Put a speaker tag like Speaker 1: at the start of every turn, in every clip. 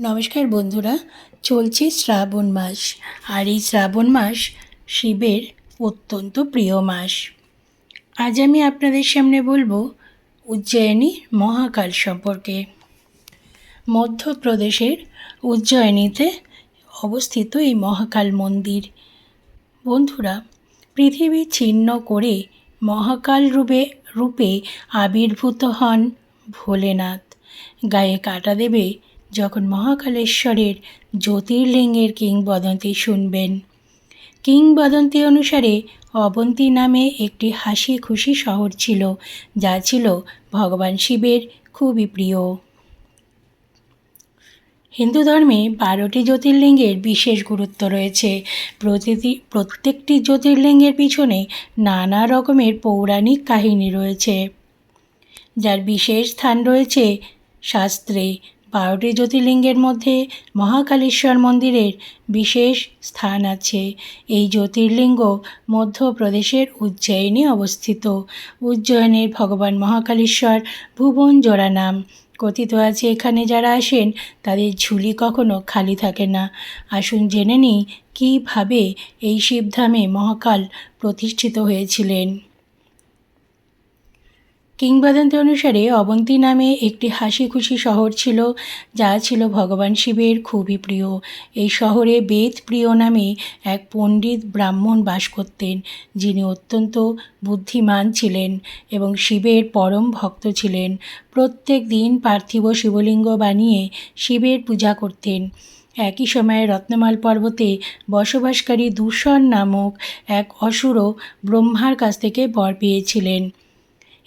Speaker 1: নমস্কার বন্ধুরা, চলছে শ্রাবণ মাস, আর এই শ্রাবণ মাস শিবের অত্যন্ত প্রিয় মাস। আজ আমি আপনাদের সামনে বলব উজ্জয়িনী মহাকাল সম্পর্কে। মধ্যপ্রদেশের উজ্জয়িনীতে অবস্থিত এই মহাকাল মন্দির। বন্ধুরা, পৃথিবী ছিন্ন করে মহাকাল রূপে রূপে আবির্ভূত হন ভোলেনাথ। গায়ে কাটা দেবে যখন মহাকালেশ্বরের জ্যোতির্লিঙ্গের কিংবদন্তি শুনবেন। কিংবদন্তি অনুসারে অবন্তী নামে একটি হাসি খুশি শহর ছিল, যা ছিল ভগবান শিবের খুবই প্রিয়। হিন্দু ধর্মে বারোটি জ্যোতির্লিঙ্গের বিশেষ গুরুত্ব রয়েছে। প্রতিটি, প্রত্যেকটি জ্যোতির্লিঙ্গের পিছনে নানা রকমের পৌরাণিক কাহিনী রয়েছে, যার বিশেষ স্থান রয়েছে শাস্ত্রে। বারোটি জ্যোতির্লিঙ্গের মধ্যে মহাকালেশ্বর মন্দিরের বিশেষ স্থান আছে। এই জ্যোতির্লিঙ্গ মধ্যপ্রদেশের উজ্জয়িনী অবস্থিত। উজ্জয়িনীর ভগবান মহাকালেশ্বর ভুবন জোড়া নাম। কথিত আছে, এখানে যারা আসেন, তাদের ঝুলি কখনো খালি থাকে না। আসুন জেনে নিই, কীভাবে এই শিবধামে মহাকাল প্রতিষ্ঠিত হয়েছিলেন? কিংবদন্তি অনুসারে অবন্তী নামে একটি হাসি খুশি শহর ছিল, যা ছিল ভগবান শিবের খুবই প্রিয়। এই শহরে বেদ প্রিয় নামে এক পণ্ডিত ব্রাহ্মণ বাস করতেন, যিনি অত্যন্ত বুদ্ধিমান ছিলেন এবং শিবের পরম ভক্ত ছিলেন। প্রত্যেক দিন পার্থিব শিবলিঙ্গ বানিয়ে শিবের পূজা করতেন। একই সময়ে রত্নমাল পর্বতে বসবাসকারী দূষণ নামক এক অসুরও ব্রহ্মার কাছ থেকে বর পেয়েছিলেন।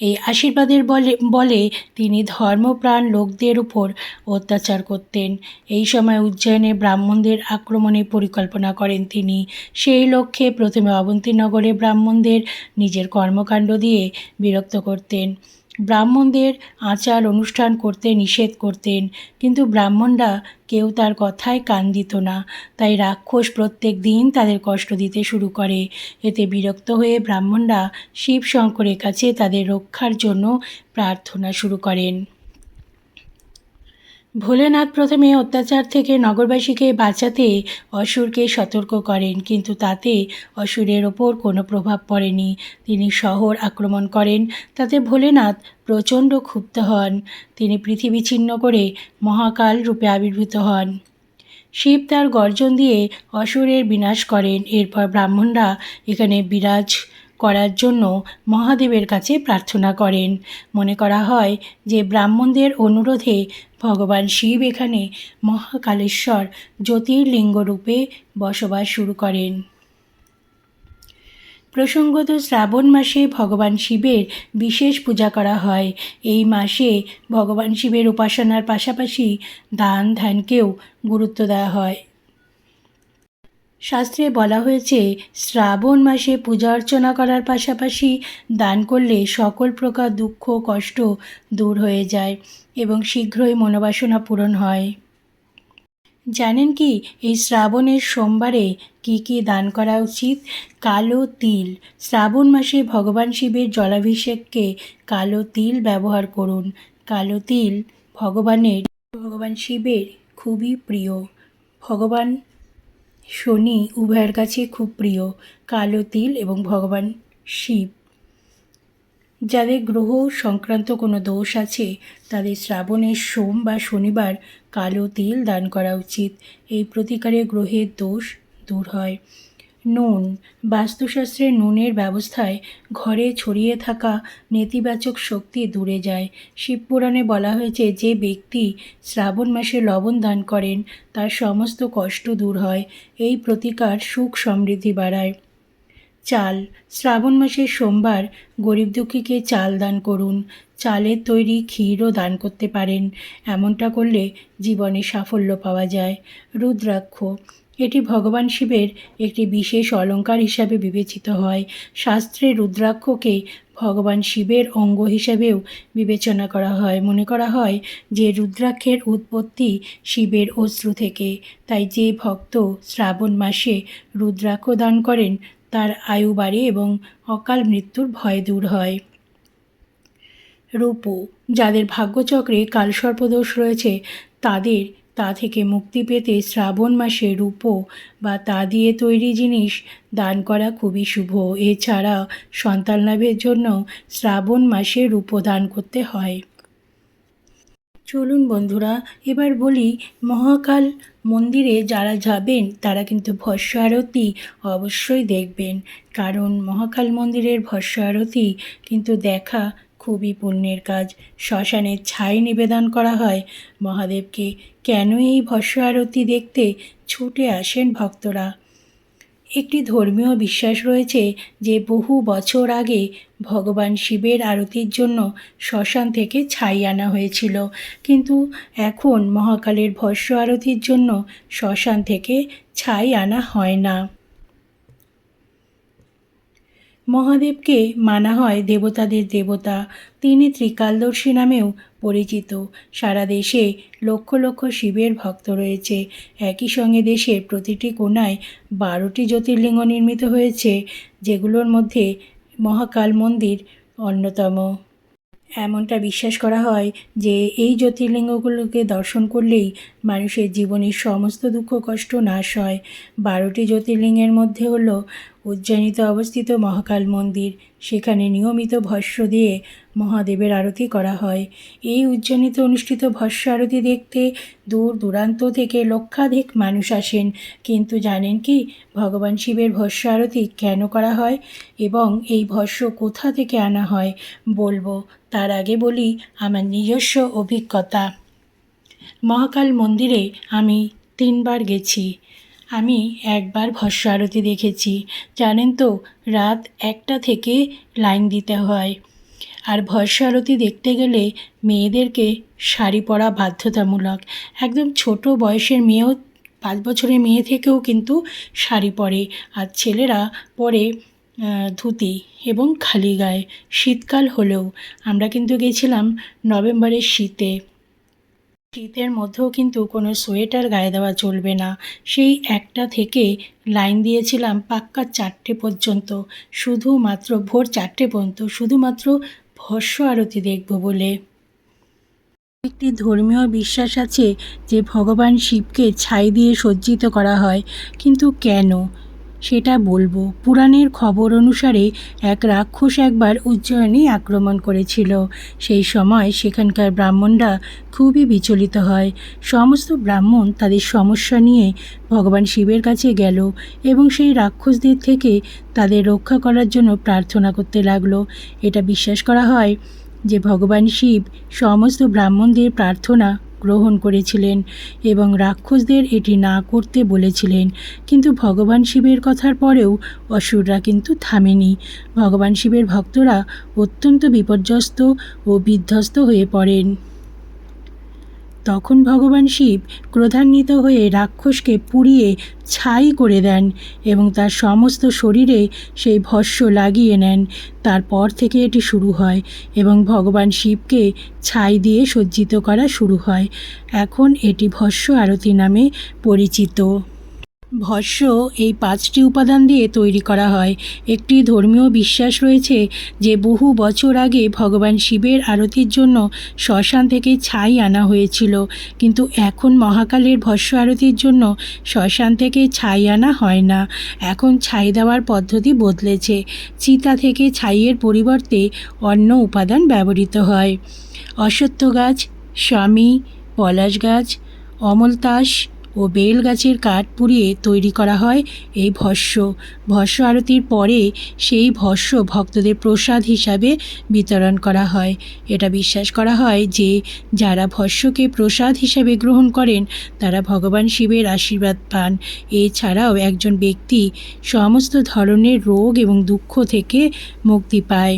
Speaker 1: এই আশীর্বাদের বলে বলে তিনি ধর্মপ্রাণ লোকদের উপর অত্যাচার করতেন। এই সময় উজ্জয়নে ব্রাহ্মণদের আক্রমণের পরিকল্পনা করেন তিনি। সেই লক্ষ্যে প্রথমে অবন্তীনগরে ব্রাহ্মণদের নিজের কর্মকাণ্ড দিয়ে বিরক্ত করতেন। ব্রাহ্মণদের আচার অনুষ্ঠান করতে নিষেধ করতেন, কিন্তু ব্রাহ্মণরা কেউ তার কথায় কান দিত না। তাই রাক্ষস প্রত্যেক দিন তাদের কষ্ট দিতে শুরু করে। এতে বিরক্ত হয়ে ব্রাহ্মণরা শিব শঙ্করের কাছে তাদের রক্ষার জন্য প্রার্থনা শুরু করেন। ভোলেনাথ প্রথমে অত্যাচার থেকে নগরবাসীকে বাঁচাতে অসুরকে সতর্ক করেন, কিন্তু তাতে অসুরের ওপর কোনো প্রভাব পড়েনি। তিনি শহর আক্রমণ করেন, তাতে ভোলেনাথ প্রচণ্ড ক্ষুব্ধ হন। তিনি পৃথিবী ছিন্ন করে মহাকাল রূপে আবির্ভূত হন। শিব তার গর্জন দিয়ে অসুরের বিনাশ করেন। এরপর ব্রাহ্মণরা এখানে বিরাজ করার জন্য মহাদেবের কাছে প্রার্থনা করেন। মনে করা হয় যে ব্রাহ্মণদের অনুরোধে ভগবান শিব এখানে মহাকালেশ্বর জ্যোতির্লিঙ্গ রূপে বসবাস শুরু করেন। প্রসঙ্গত শ্রাবণ মাসে ভগবান শিবের বিশেষ পূজা করা হয়। এই মাসে ভগবান শিবের উপাসনার পাশাপাশি দান ধ্যানকেও গুরুত্ব দেওয়া হয়। শাস্ত্রে বলা হয়েছে, শ্রাবণ মাসে পূজা অর্চনা করার পাশাপাশি দান করলে সকল প্রকার দুঃখ, কষ্ট দূর হয়ে যায় এবং শীঘ্রই মনোবাসনা পূরণ হয়। জানেন কি, এই শ্রাবণের সোমবারে কি কি দান করা উচিত? কালো তিল। শ্রাবণ মাসে ভগবান শিবের জলাভিষেককে কালো তিল ব্যবহার করুন। কালো তিল ভগবানের, ভগবান শিবের খুবই প্রিয়। ভগবান শনি উভয়ের কাছে খুব প্রিয়, কালো তিল এবং ভগবান শিব। যাদের গ্রহ সংক্রান্ত কোনো দোষ আছে, তাদের শ্রাবণের সোম বা শনিবার কালো তিল দান করা উচিত। এই প্রতিকারে গ্রহের দোষ দূর হয়। নুন। বাস্তুশাস্ত্রে নুনের ব্যবস্থায় ঘরে ছড়িয়ে থাকা নেতিবাচক শক্তি দূরে যায়। শিবপুরাণে বলা হয়েছে, যে ব্যক্তি শ্রাবণ মাসে লবণ দান করেন, তার সমস্ত কষ্ট দূর হয়। এই প্রতিকার সুখ সমৃদ্ধি বাড়ায়। চাল। শ্রাবণ মাসের সোমবার গরিব দুঃখীকে চাল দান করুন। চালের তৈরি ক্ষীরও দান করতে পারেন। এমনটা করলে জীবনে সাফল্য পাওয়া যায়। রুদ্রাক্ষ। এটি ভগবান শিবের একটি বিশেষ অলঙ্কার হিসাবে বিবেচিত হয়। শাস্ত্রে রুদ্রাক্ষকে ভগবান শিবের অঙ্গ হিসাবেও বিবেচনা করা হয়। মনে করা হয় যে রুদ্রাক্ষের উৎপত্তি শিবের অশ্রু থেকে। তাই যে ভক্ত শ্রাবণ মাসে রুদ্রাক্ষ দান করেন, তার আয়ু বাড়ে এবং অকাল মৃত্যুর ভয় দূর হয়। রূপো, যাদের ভাগ্যচক্রে কালসর্পদোষ রয়েছে, তাদের তা থেকে মুক্তি পেতে শ্রাবণ মাসে রূপো বা তা দিয়ে তৈরি জিনিস দান করা খুবই শুভ। এছাড়া সন্তান লাভের জন্য শ্রাবণ মাসে রূপো দান করতে হয়। চলুন বন্ধুরা, এবার বলি মহাকাল মন্দিরে যারা যাবেন, তারা কিন্তু ভস্য আরতি অবশ্যই দেখবেন। কারণ মহাকাল মন্দিরের ভস্য আরতি কিন্তু দেখা খুবই পুণ্যের কাজ। শ্মশানের ছাই নিবেদন করা হয়। মহাদেবকে কেন এই ভস্য আরতি দেখতে ছুটে আসেন ভক্তরা? একটি ধর্মীয় বিশ্বাস রয়েছে যে, বহু বছর আগে ভগবান শিবের আরতির জন্য শ্মশান থেকে ছাই আনা হয়েছিল। কিন্তু এখন মহাকালের ভস্য আরতির জন্য শ্মশান থেকে ছাই আনা হয় না। মহাদেবকে মানা হয় দেবতাদের দেবতা। তিনি ত্রিকালদর্শী নামেও পরিচিত। সারা দেশে লক্ষ লক্ষ শিবের ভক্ত রয়েছে। একই সঙ্গে দেশের প্রতিটি কোণায় বারোটি জ্যোতির্লিঙ্গ নির্মিত হয়েছে, যেগুলোর মধ্যে মহাকাল মন্দির অন্যতম। এমনটা বিশ্বাস করা হয় যে, এই জ্যোতির্লিঙ্গগুলোকে দর্শন করলেই মানুষের জীবনের সমস্ত দুঃখ কষ্ট নাশ হয়। বারোটি জ্যোতির্লিঙ্গের মধ্যে হলো উজ্জয়িনীতে অবস্থিত মহাকাল মন্দির। সেখানে নিয়মিত ভস্য দিয়ে মহাদেবের আরতি করা হয়। এই উজ্জয়িনীতে অনুষ্ঠিত ভস্য আরতি দেখতে দূর দূরান্ত থেকে লক্ষাধিক মানুষ আসেন। কিন্তু জানেন কি, ভগবান শিবের ভস্য আরতি কেন করা হয় এবং এই ভস্য কোথা থেকে আনা হয় বলব? তার আগে বলি আমার নিজস্ব অভিজ্ঞতা। মহাকাল মন্দিরে আমি তিনবার গেছি। আমি একবার ভস্য আরতি দেখেছি। জানেন তো, রাত একটা থেকে লাইন দিতে হয়। আর ভস্য আরতি দেখতে গেলে মেয়েদেরকে শাড়ি পরা বাধ্যতামূলক। একদম ছোট বয়সের মেয়েও, পাঁচ বছরের মেয়ে থেকেও কিন্তু শাড়ি পরে। আর ছেলেরা পরে ধুতি এবং খালি গায়ে। শীতকাল হলেও আমরা কিন্তু গেছিলাম নভেম্বরের শীতে। শীতের মধ্যেও কিন্তু কোনো সোয়েটার গায়ে দেওয়া চলবে না। সেই একটা থেকে লাইন দিয়েছিলাম পাক্কা চারটে পর্যন্ত। শুধুমাত্র ভোর চারটে পর্যন্ত, শুধুমাত্র ভস্য আরতি দেখব বলে। একটি ধর্মীয় বিশ্বাস আছে যে ভগবান শিবকে ছাই দিয়ে সজ্জিত করা হয়। কিন্তু কেন? সেটা বলব। পুরাণের খবর অনুসারে এক রাক্ষস একবার উজ্জয়িনী আক্রমণ করেছিল। সেই সময় সেখানকার ব্রাহ্মণরা খুবই বিচলিত হয়। সমস্ত ব্রাহ্মণ তাদের সমস্যা নিয়ে ভগবান শিবের কাছে গেল এবং সেই রাক্ষসদের থেকে তাদের রক্ষা করার জন্য প্রার্থনা করতে লাগল। এটা বিশ্বাস করা হয় যে ভগবান শিব সমস্ত ব্রাহ্মণদের প্রার্থনা গ্রহণ করেছিলেন এবং রাক্ষসদের এটি না করতে বলেছিলেন। কিন্তু ভগবান শিবের কথার পরেও অসুররা কিন্তু থামেনি। ভগবান শিবের ভক্তরা অত্যন্ত বিপর্যস্ত ও বিধ্বস্ত হয়ে পড়েন। তখন ভগবান শিব ক্রোধান্বিত হয়ে রাক্ষসকে পুড়িয়ে ছাই করে দেন এবং তার সমস্ত শরীরে সেই ভস্য লাগিয়ে নেন। তারপর থেকে এটি শুরু হয় এবং ভগবান শিবকে ছাই দিয়ে সজ্জিত করা শুরু হয়। এখন এটি ভস্য আরতি নামে পরিচিত। ভস্য এই পাঁচটি উপাদান দিয়ে তৈরি করা হয়। একটি ধর্মীয় বিশ্বাস রয়েছে যে বহু বছর আগে ভগবান শিবের আরতির জন্য শ্মশান থেকে ছাই আনা হয়েছিল। কিন্তু এখন মহাকালের ভস্য আরতির জন্য শ্মশান থেকে ছাই আনা হয় না। এখন ছাই দেওয়ার পদ্ধতি বদলেছে। চিতা থেকে ছাইয়ের পরিবর্তে অন্য উপাদান ব্যবহৃত হয়। অশ্বত্থ গাছ, স্বামী, পলাশ গাছ, অমলতাস ও বেল গাছের কাঠ পুড়িয়ে তৈরি করা হয় এই ভস্য। ভস্য আরতির পরে সেই ভস্য ভক্তদের প্রসাদ হিসাবে বিতরণ করা হয়। এটা বিশ্বাস করা হয় যে যারা ভস্যকে প্রসাদ হিসাবে গ্রহণ করেন, তারা ভগবান শিবের আশীর্বাদ পান। এছাড়াও একজন ব্যক্তি সমস্ত ধরনের রোগ এবং দুঃখ থেকে মুক্তি পায়।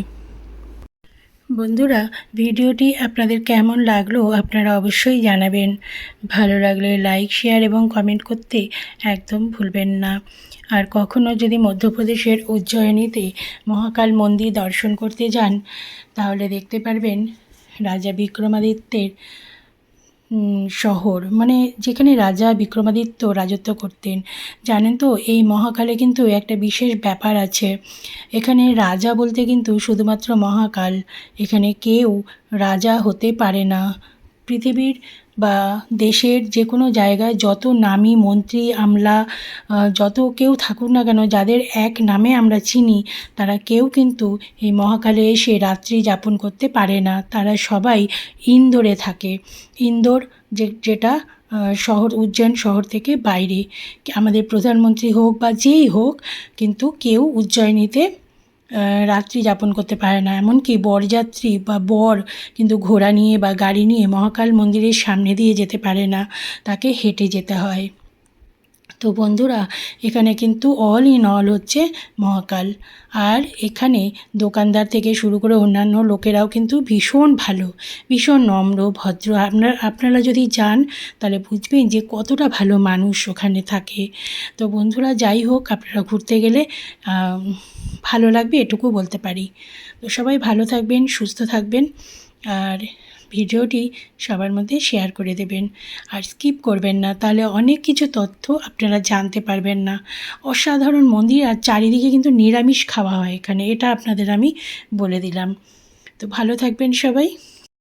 Speaker 1: বন্ধুরা, ভিডিওটি আপনাদের কেমন লাগল আপনারা অবশ্যই জানাবেন। ভালো লাগলে লাইক শেয়ার এবং কমেন্ট করতে একদম ভুলবেন না। আর কখনও যদি মধ্যপ্রদেশের উজ্জয়িনীতে মহাকাল মন্দির দর্শন করতে যান, তাহলে দেখতে পারবেন রাজা বিক্রমাদিত্যের শহর। মানে যেখানে রাজা বিক্রমাদিত্য রাজত্ব করতেন, জানেন তো, এই মহাকালে কিন্তু একটা বিশেষ ব্যাপার আছে। এখানে রাজা বলতে কিন্তু শুধুমাত্র মহাকাল, এখানে কেউ রাজা হতে পারে না। পৃথিবীর বা দেশের যে কোনো জায়গায় যত নামী মন্ত্রী আমলা যত কেউ থাকুক না কেন, যাদের এক নামে আমরা চিনি, তারা কেউ কিন্তু এই মহাকালে এসে রাত্রি যাপন করতে পারে না। তারা সবাই ইন্দোরে থাকে। ইন্দোর যে, যেটা শহর, উজ্জয়ন শহর থেকে বাইরে। আমাদের প্রধানমন্ত্রী হোক বা যেই হোক, কিন্তু কেউ উজ্জয়িনীতে রাত্রি যাপন করতে পারে না। এমনকি বরযাত্রী বা বর কিন্তু ঘোড়া নিয়ে বা গাড়ি নিয়ে মহাকাল মন্দিরের সামনে দিয়ে যেতে পারে না। তাকে হেঁটে যেতে হয়। তো বন্ধুরা, এখানে কিন্তু অল ইন অল হচ্ছে মহাকাল। আর এখানে দোকানদার থেকে শুরু করে অন্যান্য লোকেরাও কিন্তু ভীষণ ভালো, ভীষণ নম্র, ভদ্র। আপনার, আপনারা যদি যান, তাহলে বুঝবেন যে কতটা ভালো মানুষ ওখানে থাকে। তো বন্ধুরা, যাই হোক, আপনারা ঘুরতে গেলে ভালো লাগবে, এটুকু বলতে পারি। তো সবাই ভালো থাকবেন, সুস্থ থাকবেন, আর ভিডিওটি সবার মধ্যে শেয়ার করে দেবেন। আর স্কিপ করবেন না, তাহলে অনেক কিছু তথ্য আপনারা জানতে পারবেন না। অসাধারণ মন্দির, আর চারিদিকে কিন্তু নিরামিষ খাওয়া হয় এখানে, এটা আপনাদের আমি বলে দিলাম। তো ভালো থাকবেন সবাই।